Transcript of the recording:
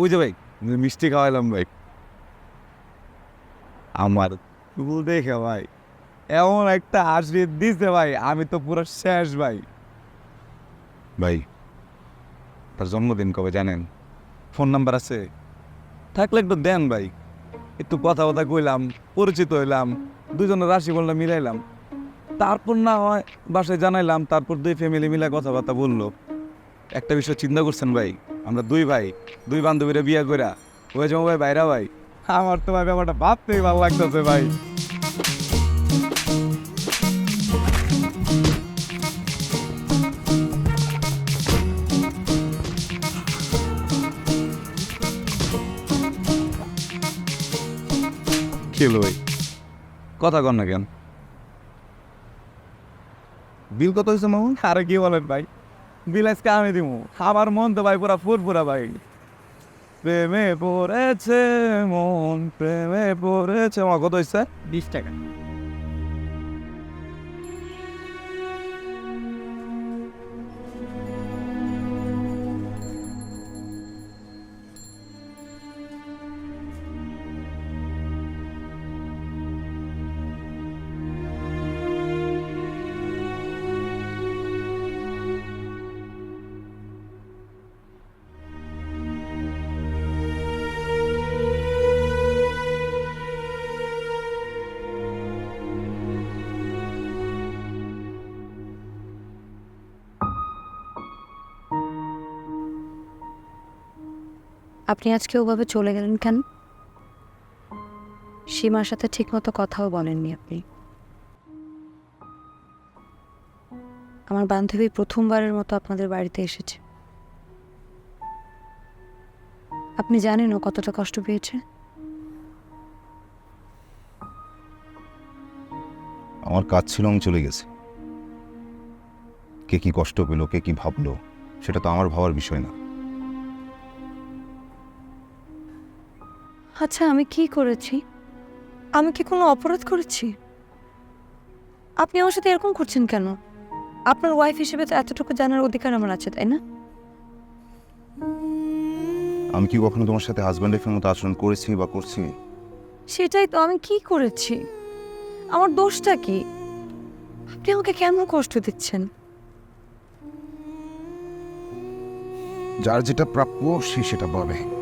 ওই ভাই, মিষ্টি খাওয়াইলাম ভাই। আমার ফুল দেখে ভাই, এমন একটা হাসি দিছে ভাই, আমি তো পুরো শেষ ভাই। ভাই, তার জন্মদিন কবে জানেন? ফোন নাম্বার আছে? থাকলে একটু দেন ভাই। একটু কথা কথা কইলাম, পরিচিত হইলাম দুজনের রাশি বললাম মিলাইলাম। তারপর না হয় বাসায় জানাইলাম, তারপর দুই ফ্যামিলি মিলে কথাবার্তা বলল। একটা বিষয় চিন্তা করছেন ভাই আমরা দুই ভাই দুই বান্ধবীরা বিয়ে কইরা ওই জমা ভাই বাইরা ভাই আমার তো ভাই ব্যাপারটা ভাবতেই ভালো লাগতেছে ভাই। কি হলো ভাই? কথা কর না কেন। বিল কত হয়েছে মামু আরে কি বলেন ভাই? বিল আজকে আমি দিব আমার মন তো ভাই পুরা ফুর পুরা ভাই। প্রেমে পড়েছে মন, প্রেমে পড়েছে আমার কত হয়েছে বিশ টাকা। আপনি আজকে ওভাবে চলে গেলেন কেন? সীমার সাথে ঠিকমতো কথাও বলেননি আপনি। আমার বান্ধবী প্রথমবারের মতো আপনাদের বাড়িতে এসেছে। আপনি জানেন ও কতটা কষ্ট পেয়েছে? আমার কাজ ছিল আমি চলে গেছি। কে কি কষ্ট পেল, কে কি ভাবলো, সেটা তো আমার ভাবার বিষয় না। আচ্ছা আমি কি করেছি? আমি কি কোনো অপরাধ করেছি? আপনি আমার সাথে এরকম করছেন কেন? আপনার ওয়াইফ হিসেবে তো এতটুকু জানার অধিকার আমার আছে তাই না? আমি কি কখনো তোমার সাথে হাজব্যান্ড ওয়াইফের মতো আচরণ করেছি বা করছি? সেটাই তো আমি কি করেছি? আমার দোষটা কি? আপনি আমাকে কেন কষ্ট দিচ্ছেন? যার যেটা প্রাপ্য সে সেটা পাবে।